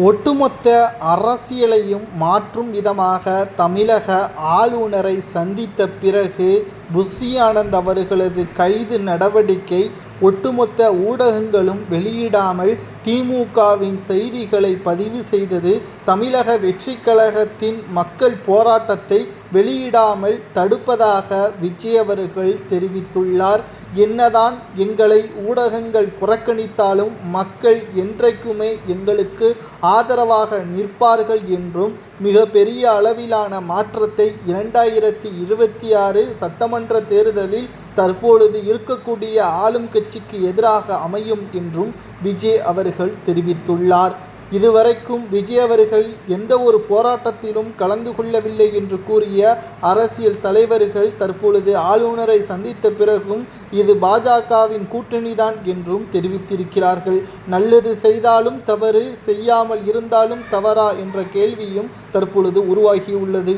ஒட்டுமொத்த அரசியலையும் மாற்றும் விதமாக தமிழக ஆளுநரை சந்தித்த பிறகு புஷி ஆனந்த் அவர்களது கைது நடவடிக்கை ஒட்டுமொத்த ஊடகங்களும் வெளியிடாமல் திமுகவின் செய்திகளை பதிவு செய்தது தமிழக வெற்றி கழகத்தின் மக்கள் போராட்டத்தை வெளியிடாமல் தடுப்பதாக விஜய் அவர்கள் தெரிவித்துள்ளார். என்னதான் எங்களை ஊடகங்கள் புறக்கணித்தாலும் மக்கள் என்றைக்குமே எங்களுக்கு ஆதரவாக நிற்பார்கள் என்றும் மிக பெரிய அளவிலான மாற்றத்தை இரண்டாயிரத்தி இருபத்தி ஆறு சட்டமன்ற தேர்தலில் தற்பொழுது இருக்கக்கூடிய ஆளும் கட்சிக்கு எதிராக அமையும் என்றும் விஜய் அவர்கள் தெரிவித்துள்ளார். இதுவரைக்கும் விஜய் அவர்கள் எந்த ஒரு போராட்டத்திலும் கலந்து கொள்ளவில்லை என்று கூறிய அரசியல் தலைவர்கள் தற்பொழுது ஆளுநரை சந்தித்த பிறகும் இது பாஜகவின் கூட்டணிதான் என்றும் தெரிவித்திருக்கிறார்கள். நல்லது செய்தாலும் தவறு செய்யாமல் இருந்தாலும் தவறா என்ற கேள்வியும் தற்பொழுது உருவாகியுள்ளது.